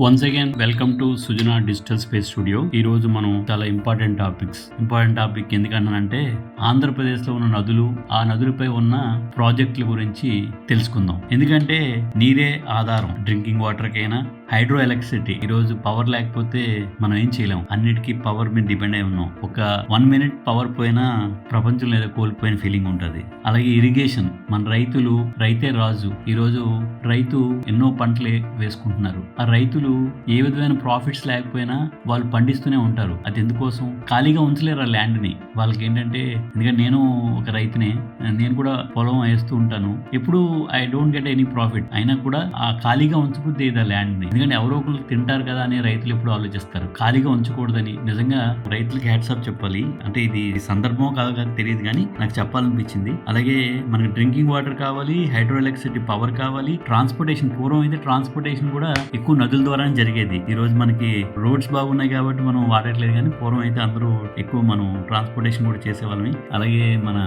Once again welcome to Sujana digital space studio ఈ రోజు మనం చాలా ఇంపార్టెంట్ టాపిక్స్ ఇంపార్టెంట్ టాపిక్ ఎందుకన్నానంటే ఆంధ్రప్రదేశ్లో ఉన్న నదులు ఆ నదులపై ఉన్న ప్రాజెక్టుల గురించి తెలుసుకుందాం. ఎందుకంటే నీరే ఆధారం. డ్రింకింగ్ వాటర్ కైనా హైడ్రో ఎలక్ట్రిసిటీ ఈ రోజు పవర్ లేకపోతే మనం ఏం చేయలేం. అన్నిటికీ పవర్ మీద డిపెండ్ అయి ఉన్నాం. ఒక వన్ మినిట్ పవర్ పోయినా ప్రపంచంలో లేదా కోల్పోయిన ఫీలింగ్ ఉంటుంది. అలాగే ఇరిగేషన్. మన రైతులు రైతే రాజు. ఈ రోజు రైతు ఎన్నో పంటలే వేసుకుంటున్నారు. ఆ రైతులు ఏ విధమైన ప్రాఫిట్స్ లేకపోయినా వాళ్ళు పండిస్తూనే ఉంటారు. అది ఎందుకోసం? ఖాళీగా ఉంచలేరు ఆ ల్యాండ్ని వాళ్ళకి ఏంటంటే ఎందుకంటే నేను ఒక రైతునే. నేను కూడా పొలం వేస్తూ ఉంటాను. ఎప్పుడు I don't get any profit. అయినా కూడా ఆ ఖాళీగా ఉంచబుద్ది ఆ ల్యాండ్ని ఎందుకంటే ఎవరో ఒకరు తింటారు కదా అని రైతులు ఎప్పుడు ఆలోచిస్తారు. ఖాళీగా ఉంచకూడదని నిజంగా రైతులకి హ్యాట్సాప్ చెప్పాలి. అంటే ఇది సందర్భం కాదు కానీ తెలియదు కానీ నాకు చెప్పాలనిపించింది. అలాగే మనకి డ్రింకింగ్ వాటర్ కావాలి హైడ్రో ఎలక్ట్రిసిటీ పవర్ కావాలి ట్రాన్స్పోర్టేషన్ పూర్వం అయితే ట్రాన్స్పోర్టేషన్ కూడా ఎక్కువ నదుల ద్వారా జరిగేది. ఈ రోజు మనకి రోడ్స్ బాగున్నాయి కాబట్టి మనం వాడట్లేదు కానీ పూర్వం అయితే అందరూ ఎక్కువ మనం ట్రాన్స్పోర్టేషన్ కూడా చేసేవాళ్ళమి. అలాగే మన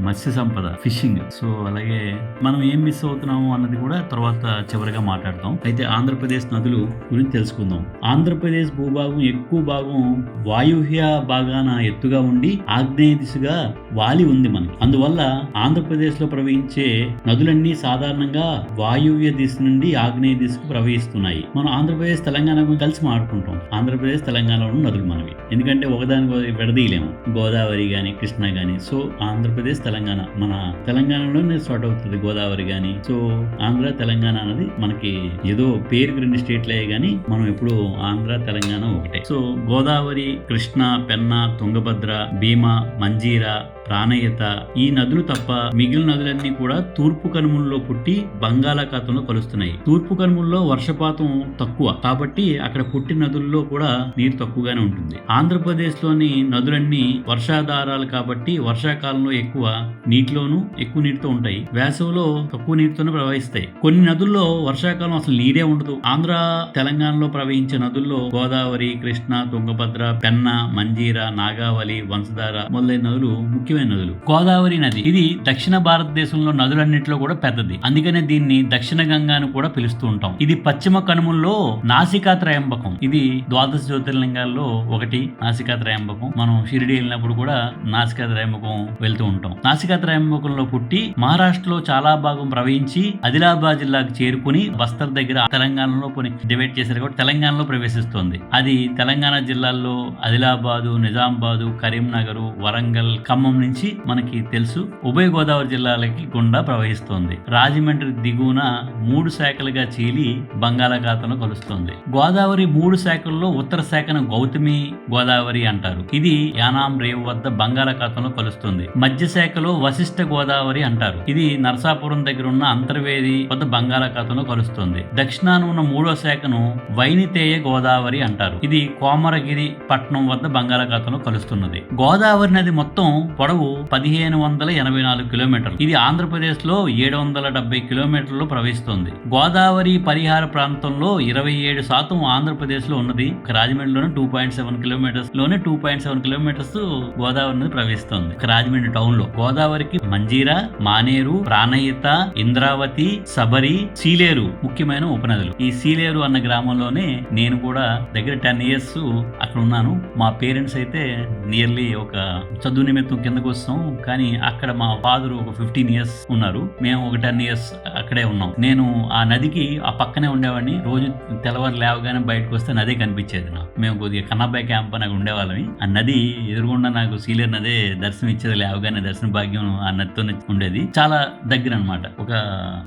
మత్స్య సంపద ఫిషింగ్. సో అలాగే మనం ఏం మిస్ అవుతున్నాము అన్నది కూడా తర్వాత చివరిగా మాట్లాడతాం. అయితే ఆంధ్రప్రదేశ్ నదులు గురించి తెలుసుకుందాం. ఆంధ్రప్రదేశ్ భూభాగం ఎక్కువ భాగం వాయువ్య భాగాన ఎత్తుగా ఉండి ఆగ్నేయ దిశగా వాలి ఉంది మనకి. అందువల్ల ఆంధ్రప్రదేశ్లో ప్రవహించే నదులన్నీ సాధారణంగా వాయువ్య దిశ నుండి ఆగ్నేయ దిశకు ప్రవహిస్తున్నాయి. మనం ఆంధ్రప్రదేశ్ తెలంగాణ గురించి కలిసి మాట్లాడుకుంటాం. ఆంధ్రప్రదేశ్ తెలంగాణలో నదులు మనవి. ఎందుకంటే ఒకదాని విడదీయలేము. గోదావరి గాని కృష్ణ గాని సో ఆంధ్రప్రదేశ్ తెలంగాణ. మన తెలంగాణలోనే స్టార్ట్ అవుతుంది గోదావరి గాని. సో ఆంధ్ర తెలంగాణ అనేది మనకి ఏదో పేరుకి రెండు స్టేట్లే కానీ మనం ఎప్పుడు ఆంధ్ర తెలంగాణ ఒకటే. సో గోదావరి కృష్ణ పెన్న తుంగభద్ర భీమా మంజీరా ప్రాణయత ఈ నదులు తప్ప మిగిలిన నదులన్నీ కూడా తూర్పు కనుమల్లో పుట్టి బంగాళాఖాతంలో కలుస్తున్నాయి. తూర్పు కనుమల్లో వర్షపాతం తక్కువ. కాబట్టి అక్కడ పుట్టిన నదుల్లో కూడా నీరు తక్కువగానే ఉంటుంది. ఆంధ్రప్రదేశ్లోని నదులన్నీ వర్షాధారాలు కాబట్టి వర్షాకాలంలో ఎక్కువ నీటిలోనూ ఎక్కువ నీటితో ఉంటాయి. వేసవిలో తక్కువ నీటితోనే ప్రవహిస్తాయి. కొన్ని నదుల్లో వర్షాకాలం అసలు నీరే ఉండదు. ఆంధ్ర తెలంగాణలో ప్రవహించే నదుల్లో గోదావరి కృష్ణ తుంగభద్ర పెన్న మంజీర నాగావళి వంశధార మొదలైన నదులు ముఖ్యమైన నదులు. గోదావరి నది. ఇది దక్షిణ భారతదేశంలో నదులన్నింటిలో కూడా పెద్దది. అందుకనే దీన్ని దక్షిణ గంగా అని కూడా పిలుస్తూ ఉంటాం. ఇది పశ్చిమ కనుమల్లో నాసికా త్రయంబకం. ఇది ద్వాదశ జ్యోతిర్లింగాల్లో ఒకటి నాసికా త్రయంబకం. మనం షిరిడి వెళ్ళినప్పుడు కూడా నాసికా త్రయంబకం వెళ్తూ ఉంటాం. నాసికా త్రయంబకంలో పుట్టి మహారాష్ట్రలో చాలా భాగం ప్రవహించి ఆదిలాబాద్ జిల్లాకు చేరుకుని బస్తర్ దగ్గర తెలంగాణలో కొన్ని డివైడ్ చేశారు కాబట్టి తెలంగాణలో ప్రవేశిస్తుంది. అది తెలంగాణ జిల్లాల్లో ఆదిలాబాదు నిజామాబాదు కరీంనగర్ వరంగల్ ఖమ్మం నుంచి మనకి తెలుసు ఉభయ గోదావరి జిల్లాలకి గుండా ప్రవహిస్తోంది. రాజమండ్రి దిగువన మూడు శాఖలుగా చీలి బంగాళాఖాతంలో కలుస్తోంది. గోదావరి మూడు శాఖల్లో ఉత్తర శాఖను గౌతమి గోదావరి అంటారు. ఇది యానాం రేవు వద్ద బంగాళాఖాతంలో కలుస్తుంది. మధ్య శాఖలో వశిష్ఠ గోదావరి అంటారు. ఇది నరసాపురం దగ్గర ఉన్న అంతర్వేది వద్ద బంగాళాఖాతంలో కలుస్తుంది. దక్షిణాన ఉన్న మూడో శాఖను వైనితేయ గోదావరి అంటారు. ఇది కోమరగిరి పట్నం వద్ద బంగాళాఖాతంలో కలుస్తున్నది. గోదావరి నది మొత్తం పొడవు పదిహేను వందల ఎనభై నాలుగు కిలోమీటర్లు. ఇది ఆంధ్రప్రదేశ్లో ఏడు వందల డెబ్బై కిలోమీటర్లు ప్రవహిస్తుంది. గోదావరి పరిహార ప్రాంతంలో ఇరవై ఏడు శాతం ఆంధ్రప్రదేశ్లో ఉన్నది. రాజమండ్రిలోనే two point seven కిలోమీటర్స్లోనే two point seven kilometres Godavari నది ప్రవహిస్తుంది. రాజమండ్రి టౌన్లో గోదావరికి మంజీరా మానేరు ప్రాణయిత ఇంద్రావతి సబరి సీలేరు ముఖ్యమైన ఉపనదులు. ఈ సీలేరు అన్న గ్రామంలోనే నేను కూడా దగ్గర టెన్ ఇయర్స్ అక్కడ ఉన్నాను. మా పేరెంట్స్ అయితే నియర్లీ ఒక చదువు నిమిత్తం కోసం వస్తాం కానీ అక్కడ మా ఫాదర్ ఒక ఫిఫ్టీన్ ఇయర్స్ ఉన్నారు. మేము ఒక టెన్ ఇయర్స్ అక్కడే ఉన్నాం. నేను ఆ నదికి ఆ పక్కనే ఉండేవాడిని. రోజు తెల్లవారు లేవగానే బయటకు వస్తే నదే కనిపించేది నాకు. మేము కొద్దిగా కన్నబ్బాయి క్యాంప్ నాకు ఉండేవాళ్ళని ఆ నది ఎదురుగుండా నాకు సీలియర్ నదే దర్శనం ఇచ్చేది. లేవగానే దర్శన భాగ్యం ఆ నదితోనే ఉండేది. చాలా దగ్గర అన్నమాట. ఒక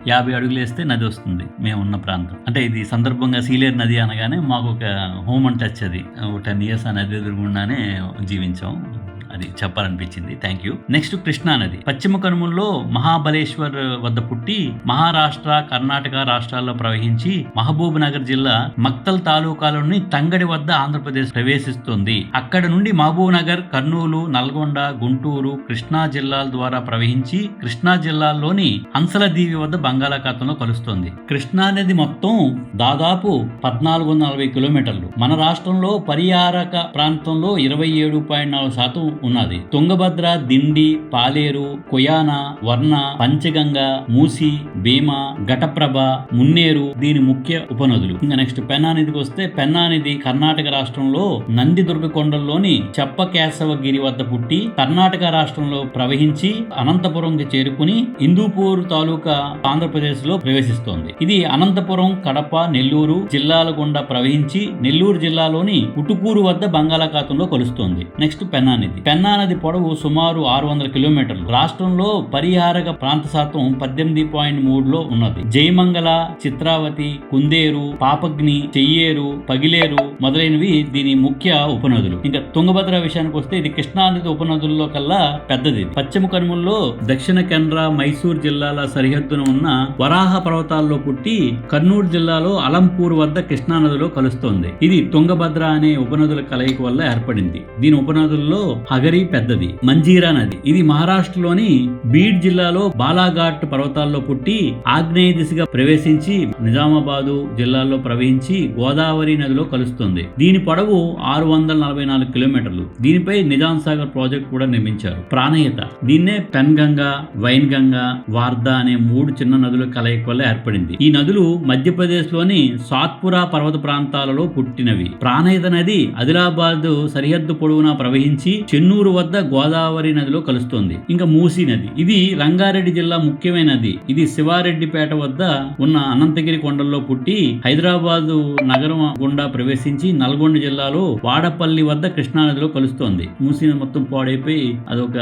యాభై అడుగులు వేస్తే నది వస్తుంది. మేము ఉన్న ప్రాంతం. అంటే ఇది సందర్భంగా సీలియర్ నది అనగానే మాకు ఒక హోమ్ అండ్ టచ్ అది. ఒక టెన్ ఇయర్స్ ఆ నది ఎదురుగుండానే జీవించాం. అది చెప్పాలనిపించింది. థ్యాంక్ యూ నెక్స్ట్ కృష్ణా నది. పశ్చిమ కనుమల్లో మహాబలేశ్వర్ వద్ద పుట్టి మహారాష్ట్ర కర్ణాటక రాష్ట్రాల్లో ప్రవహించి మహబూబ్ నగర్ జిల్లా మక్తల్ తాలూకాలోని తంగడి వద్ద ఆంధ్రప్రదేశ్ ప్రవేశిస్తుంది. అక్కడ నుండి మహబూబ్ నగర్ కర్నూలు నల్గొండ గుంటూరు కృష్ణా జిల్లాల ద్వారా ప్రవహించి కృష్ణా జిల్లాలోని హంసల దీవి వద్ద బంగాళాఖాతంలో కలుస్తుంది. కృష్ణా నది మొత్తం దాదాపు పద్నాలుగు వందల నలభై కిలోమీటర్లు. మన రాష్ట్రంలో పరిహారక ప్రాంతంలో ఇరవై ఏడు పాయింట్ నాలుగు శాతం ఉన్నది. తుంగభద్ర దిండి పాలేరు కొయాన వర్ణ పంచగంగ మూసి భీమ ఘటప్రభ మున్నేరు దీని ముఖ్య ఉపనదులు. ఇంకా నెక్స్ట్ పెన్నా నదికి వస్తే పెన్నా నది కర్ణాటక రాష్ట్రంలో నందిదుర్గ కొండల్లోని చెప్పకేశవగిరి వద్ద పుట్టి కర్ణాటక రాష్ట్రంలో ప్రవహించి అనంతపురంకి చేరుకుని హిందూపూర్ తాలూకా ఆంధ్రప్రదేశ్లో ప్రవేశిస్తోంది. ఇది అనంతపురం కడప నెల్లూరు జిల్లాల గుండా ప్రవహించి నెల్లూరు జిల్లాలోని ఉటుకూరు వద్ద బంగాళాఖాతంలో కలుస్తోంది. నెక్స్ట్ పెన్నా నది పెన్నా నది పొడవు సుమారు ఆరు వందల కిలోమీటర్లు. రాష్ట్రంలో పరిహారక ప్రాంత శాతం పద్దెనిమిది పాయింట్ మూడులో ఉన్నది. జయమంగళ చిత్రావతి కుందేరు పాపగ్ని చెయ్యేరు పగిలేరు మొదలైనవి దీని ముఖ్య ఉపనదులు. ఇంకా తుంగభద్ర విషయానికి వస్తే ఇది కృష్ణానది ఉపనదుల్లో కల్లా పెద్దది. పశ్చిమ కనుమల్లో దక్షిణ కెనరా మైసూర్ జిల్లాల సరిహద్దున ఉన్న వరాహ పర్వతాల్లో పుట్టి కర్నూలు జిల్లాలో అలంపూర్ వద్ద కృష్ణానదిలో కలుస్తోంది. ఇది తుంగభద్ర అనే ఉపనదుల కలయిక వల్ల ఏర్పడింది. దీని ఉపనదుల్లో అగరి పెద్దది మంజీరా నది. ఇది మహారాష్ట్రలోని బీడ్ జిల్లాలో బాలాఘాట్ పర్వతాల్లో పుట్టి ఆగ్నేయ దిశగా ప్రవేశించి నిజామాబాదు జిల్లాలో ప్రవహించి గోదావరి నదిలో కలుస్తుంది. దీని పొడవు ఆరు వందల నలభై నాలుగు కిలోమీటర్లు. దీనిపై నిజాం సాగర్ ప్రాజెక్ట్ కూడా నిర్మించారు. ప్రాణహిత. దీన్నే పెన్ గంగా వైన్ గంగా వార్దా అనే మూడు చిన్న నదుల కలయిక వల్ల ఏర్పడింది. ఈ నదులు మధ్యప్రదేశ్లోని సాత్పురా పర్వత ప్రాంతాలలో పుట్టినవి. ప్రాణహిత నది ఆదిలాబాద్ సరిహద్దు పొడవునా ప్రవహించి చెన్నూరు వద్ద గోదావరి నదిలో కలుస్తోంది. ఇంకా మూసీ నది. ఇది రంగారెడ్డి జిల్లా ముఖ్యమైన నది. ఇది శివారెడ్డిపేట వద్ద ఉన్న అనంతగిరి కొండల్లో పుట్టి హైదరాబాదు నగరం గుండా ప్రవేశించి నల్గొండ జిల్లాలో వాడపల్లి వద్ద కృష్ణా నదిలో కలుస్తోంది. మూసీ మొత్తం పాడైపోయి అదొక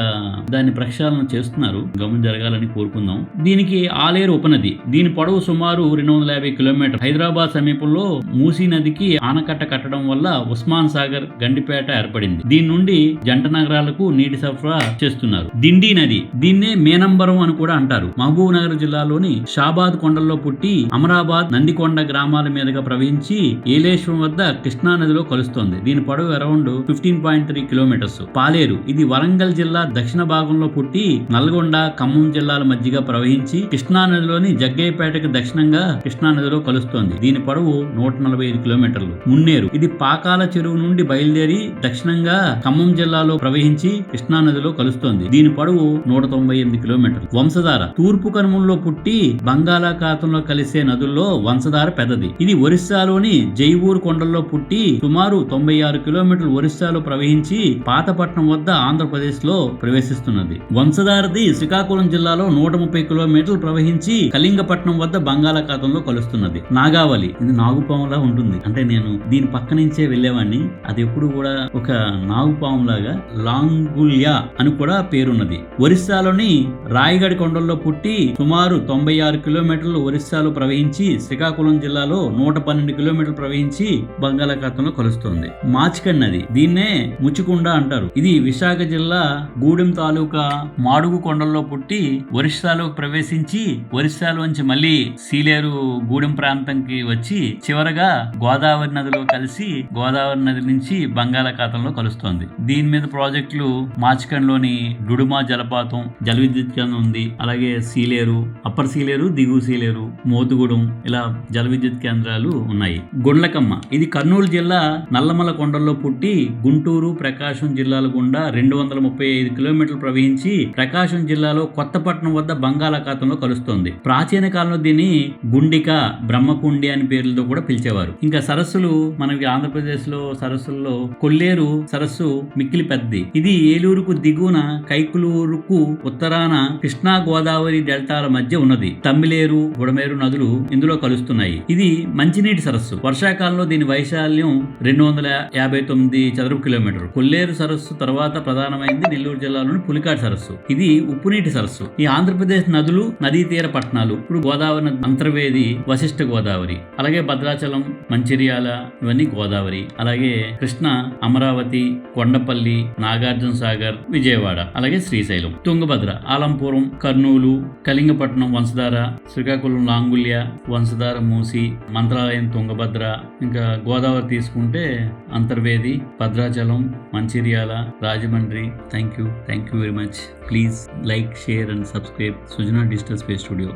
దాన్ని ప్రక్షాళన చేస్తున్నారు. గమనం జరగాలని కోరుకుందాం. దీనికి ఆలేరు ఉపనది. దీని పొడవు సుమారు రెండు వందల యాభై కిలోమీటర్. హైదరాబాద్ సమీపంలో మూసీ నదికి ఆనకట్ట కట్టడం వల్ల ఉస్మాన్ సాగర్ గండిపేట ఏర్పడింది. దీని నుండి జంట నగరాలకు నీటి సరఫరా చేస్తున్నారు. దిండి నది దీన్నే మేనంబరం అని కూడా అంటారు. మహబూబ్ నగర్ జిల్లాలోని షాబాద్ కొండల్లో పుట్టి అమరాబాద్ నందికొండ గ్రామాల మీదుగా ప్రవహించి ఏలేశ్వరం వద్ద కృష్ణా నదిలో కలుస్తోంది. దీని పొడవు around fifteen point three kilometres. Paleru ఇది వరంగల్ జిల్లా దక్షిణ భాగంలో పుట్టి నల్గొండ ఖమ్మం జిల్లాల మధ్యగా ప్రవహించి కృష్ణా నదిలోని జగ్గయ్యపేటకు దక్షిణంగా కృష్ణా నదిలో కలుస్తోంది. దీని పొడవు నూట నలభై ఐదు కిలోమీటర్లు. మున్నేరు ఇది పాకాల చెరువు నుండి బయలుదేరి దక్షిణంగా ఖమ్మం జిల్లాలో ప్రవహించి కృష్ణా నదిలో కలుస్తోంది. దీని పొడవు నూట తొంభై ఎనిమిది కిలోమీటర్లు. వంశధార. తూర్పు కనుమల్లో పుట్టి బంగాళాఖాతంలో కలిసే నదుల్లో వంశధార పెద్దది. ఇది ఒరిస్సాలోని జైవూర్ కొండల్లో పుట్టి సుమారు తొంభై ఆరు కిలోమీటర్లు ఒరిస్సాలో ప్రవహించి పాతపట్నం వద్ద ఆంధ్రప్రదేశ్లో ప్రవేశిస్తున్నది. వంశధారది శ్రీకాకుళం జిల్లాలో నూట ముప్పై కిలోమీటర్లు ప్రవహించి కళింగపట్నం వద్ద బంగాళాఖాతంలో కలుస్తున్నది. నాగావళి. ఇది నాగుపాములా ఉంటుంది. అంటే నేను దీని పక్క నుంచే వెళ్ళేవాడిని అది ఎప్పుడు కూడా ఒక నాగుపాము లాగా లాంగుల్యా అని కూడా పేరున్నది. ఒరిస్సాలోని రాయగఢ్ కొండల్లో పుట్టి సుమారు తొంభై ఆరు కిలోమీటర్లు ఒరిస్సాలో ప్రవహించి శ్రీకాకుళం జిల్లాలో నూట పన్నెండు కిలోమీటర్లు ప్రవహించి బంగాళాఖాతంలో కలుస్తుంది. మాచికన్ నది. దీన్నే ముచ్చుకుండ అంటారు. ఇది విశాఖ జిల్లా గూడెం తాలూకా మాడుగు కొండల్లో పుట్టి ఒరిస్సాలో ప్రవేశించి ఒరిస్సాలోంచి మళ్ళీ సీలేరు గూడెం ప్రాంతంకి వచ్చి చివరగా గోదావరి నదిలో కలిసి గోదావరి నది నుంచి బంగాళాఖాతంలో కలుస్తోంది. దీని మీద ప్రాజెక్టులు మాచికండ్లోని డుడుమా జలపాతం జల విద్యుత్ కేంద్రం ఉంది. అలాగే సీలేరు అప్పర్ సీలేరు దిగువ సీలేరు మోతుగూడెం ఇలా జల విద్యుత్ కేంద్రాలు ఉన్నాయి. గుండ్లకమ్మ. ఇది కర్నూలు జిల్లా నల్లమల కొండల్లో పుట్టి గుంటూరు ప్రకాశం జిల్లాల గుండా రెండు వందల ముప్పై ఐదు కిలోమీటర్లు ప్రవహించి ప్రకాశం జిల్లాలో కొత్తపట్నం వద్ద బంగాళాఖాతంలో కలుస్తోంది. ప్రాచీన కాలంలో దీన్ని గుండిక బ్రహ్మకుండి అని పేర్లతో కూడా పిలిచేవారు. ఇంకా సరస్సులు మనకి ఆంధ్రప్రదేశ్లో సరస్సుల్లో కొల్లేరు సరస్సు మిక్కిలి పెద్దది ఇది ఏలూరుకు దిగువన కైకులూరుకు ఉత్తరాన కృష్ణా గోదావరి డెల్టాల మధ్య ఉన్నది. తమ్మిలేరు బుడమేరు నదులు ఇందులో కలుస్తున్నాయి. ఇది మంచినీటి సరస్సు. వర్షాకాలంలో దీని వైశాల్యం రెండు వందల యాభై తొమ్మిది చదరపు కిలోమీటర్లు కొల్లేరు సరస్సు తర్వాత ప్రధానమైంది నెల్లూరు జిల్లాలోని పులికాటి సరస్సు. ఇది ఉప్పునీటి సరస్సు. ఈ ఆంధ్రప్రదేశ్ నదులు నదీ తీర పట్టణాలు ఇప్పుడు గోదావరి నది అంతర్వేది వశిష్ఠ గోదావరి. అలాగే భద్రాచలం మంచిర్యాల ఇవన్నీ గోదావరి. అలాగే కృష్ణ అమరావతి కొండపల్లి నాగార్జున సాగర్ విజయవాడ అలాగే శ్రీశైలం తుంగభద్ర ఆలంపురం కర్నూలు కళింగపట్నం వంశధార శ్రీకాకుళం లాంగుల్య వంశధార మూసి మంత్రాలయం తుంగభద్ర ఇంకా గోదావరి తీసుకుంటే Antarvedi Bhadrachalam Mancherial Rajahmundry. Thank you thank you very much please like share and subscribe Sujana digital space studio.